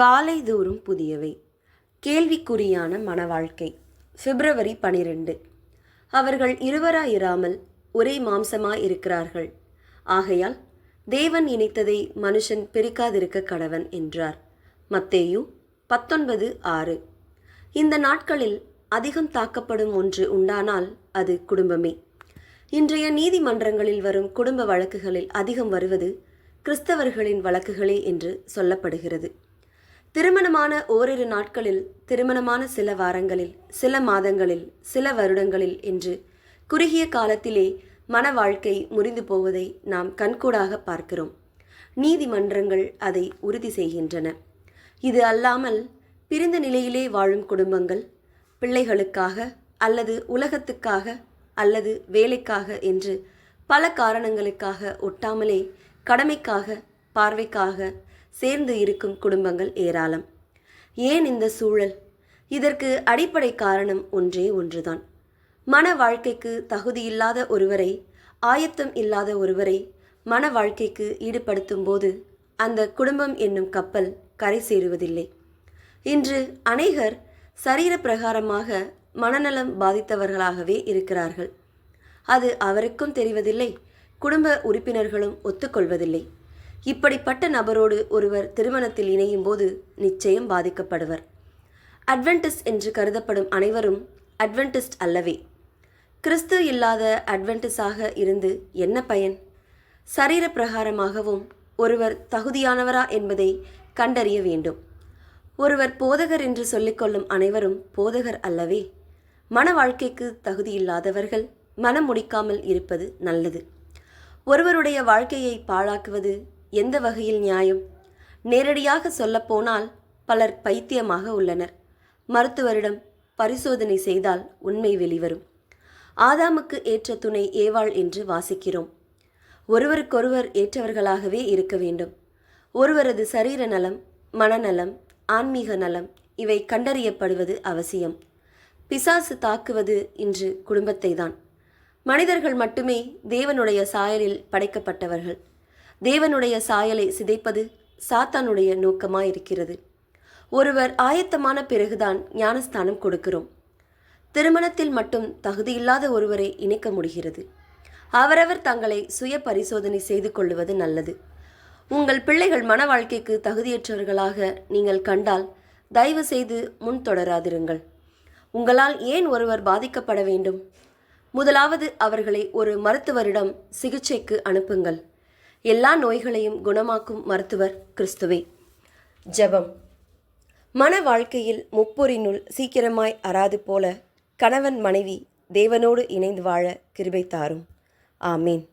காலை தூரும் புதியவை. கேள்விக்குறியான மனவாழ்க்கை. பிப்ரவரி பனிரெண்டு. அவர்கள் இருவராயிராமல் ஒரே மாம்சமாய் இருக்கிறார்கள். ஆகையால் தேவன் இணைத்ததை மனுஷன் பிரிக்காதிருக்க கடவன் என்றார். மத்தேயு பத்தொன்பது ஆறு. இந்த நாட்களில் அதிகம் தாக்கப்படும் ஒன்று உண்டானால் அது குடும்பமே. இன்றைய நீதிமன்றங்களில் வரும் குடும்ப வழக்குகளில் அதிகம் வருவது கிறிஸ்தவர்களின் வழக்குகளே என்று சொல்லப்படுகிறது. திருமணமான ஓரிரு நாட்களில் திருமணமான சில வாரங்களில் சில மாதங்களில் சில வருடங்களில் என்று குறுகிய காலத்திலே மன வாழ்க்கை முறிந்து போவதை நாம் கண்கூடாக பார்க்கிறோம். நீதிமன்றங்கள் அதை உறுதி செய்கின்றன. இது அல்லாமல் பிரிந்த நிலையிலே வாழும் குடும்பங்கள் பிள்ளைகளுக்காக அல்லது உலகத்துக்காக அல்லது வேலைக்காக என்று பல காரணங்களுக்காக ஒட்டாமலே கடமைக்காக பார்வைக்காக சேர்ந்து இருக்கும் குடும்பங்கள் ஏராளம். ஏன் இந்த சூழல்? இதற்கு அடிப்படை காரணம் ஒன்றே ஒன்றுதான். மன வாழ்க்கைக்கு தகுதியில்லாத ஒருவரை ஆயத்தம் இல்லாத ஒருவரை மன வாழ்க்கைக்கு ஈடுபடுத்தும் போது அந்த குடும்பம் என்னும் கப்பல் கரை சேருவதில்லை. இன்று அநேகர் சரீர பிரகாரமாக மனநலம் பாதித்தவர்களாகவே இருக்கிறார்கள். அது அவருக்கும் தெரிவதில்லை குடும்ப உறுப்பினர்களும் ஒத்துக்கொள்வதில்லை. இப்படிப்பட்ட நபரோடு ஒருவர் திருமணத்தில் இணையும் போது நிச்சயம் பாதிக்கப்படுவர். அட்வென்டிஸ்ட் என்று கருதப்படும் அனைவரும் அட்வென்டிஸ்ட் அல்லவே. கிறிஸ்து இல்லாத அட்வென்டிஸாக இருந்து என்ன பயன்? சரீர பிரகாரமாகவும் ஒருவர் தகுதியானவரா என்பதை கண்டறிய வேண்டும். ஒருவர் போதகர் என்று சொல்லிக்கொள்ளும் அனைவரும் போதகர் அல்லவே. மன வாழ்க்கைக்கு தகுதியில்லாதவர்கள் மனம் முடிக்காமல் இருப்பது நல்லது. ஒருவருடைய வாழ்க்கையை பாழாக்குவது எந்த வகையில் நியாயம்? நேரடியாக சொல்லப்போனால் பலர் பைத்தியமாக உள்ளனர். மருத்துவரிடம் பரிசோதனை செய்தால் உண்மை வெளிவரும். ஆதாமுக்கு ஏற்ற துணை ஏவாள் என்று வாசிக்கிறோம். ஒருவருக்கொருவர் ஏற்றவர்களாகவே இருக்க வேண்டும். ஒருவரது சரீர நலம் மனநலம் ஆன்மீக நலம் இவை கண்டறியப்படுவது அவசியம். பிசாசு தாக்குவது இன்று குடும்பத்தை தான் மனிதர்கள் மட்டுமே தேவனுடைய சாயலில் படைக்கப்பட்டவர்கள். தேவனுடைய சாயலை சிதைப்பது சாத்தானுடைய நோக்கமாயிருக்கிறது. ஒருவர் ஆயத்தமான பிறகுதான் ஞானஸ்தானம் கொடுக்கிறோம். திருமணத்தில் மட்டும் தகுதியில்லாத ஒருவரை இணைக்க முடிகிறது. அவரவர் தங்களை சுய பரிசோதனை செய்து கொள்வது நல்லது. உங்கள் பிள்ளைகள் மன வாழ்க்கைக்கு தகுதியற்றவர்களாக நீங்கள் கண்டால் தயவு செய்து முன் தொடராதிருங்கள். உங்களால் ஏன் ஒருவர் பாதிக்கப்பட வேண்டும்? முதலாவது அவர்களை ஒரு மருத்துவரிடம் சிகிச்சைக்கு அனுப்புங்கள். எல்லா நோய்களையும் குணமாக்கும் மருத்துவர் கிறிஸ்துவே. ஜெபம். மன வாழ்க்கையில் முப்பொறினுள் சீக்கிரமாய் அறாது போல கணவன் மனைவி தேவனோடு இணைந்து வாழ கிருபை தாரும். ஆமீன்.